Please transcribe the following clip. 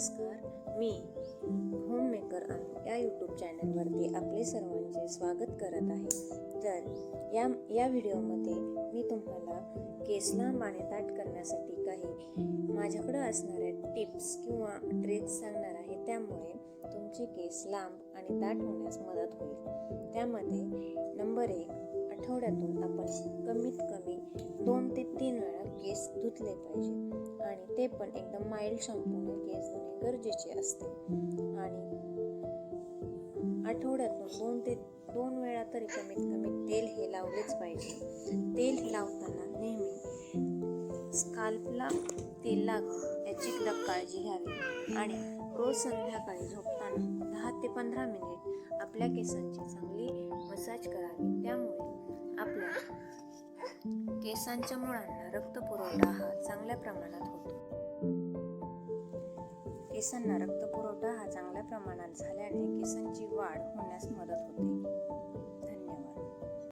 नमस्कार मी होममेकर आहे. या यूट्यूब चॅनलवरती आपले सर्वांचे स्वागत करत आहे. तर या या व्हिडिओमध्ये मी तुम्हाला केस लांब आणि दाट करण्यासाठी काही माझ्याकडं असणाऱ्या टिप्स किंवा ट्रिक्स सांगणार आहे. त्यामुळे तुमचे केस लांब आणि दाट होण्यास मदत होईल. त्यामध्ये नंबर एक आठवड्यातून आपण कमीत कमी दोन ते तीन वेळा केस धुतले पाहिजे. आणि ते पण एकदम माइल्ड शॅम्पूने केस धुणे गरजेचे असते. आणि आठवड्यातून दोन ते दोन वेळा तरी कमीत कमी तेल हे लावलेच पाहिजे. तेल लावताना नेहमी स्काल्पला तेल लागून याची काळजी घ्यावी. आणि रोज संध्याकाळी झोपताना दहा ते पंधरा मिनिट आपल्या केसांची चांगली मसाज करावी. त्यामुळे आपल्या केसांच्या मुळांना रक्तपुरवठा हा चांगल्या प्रमाणात होतो. केसांना रक्तपुरवठा हा चांगल्या प्रमाणात झाल्याने केसांची वाढ होण्यास मदत होते.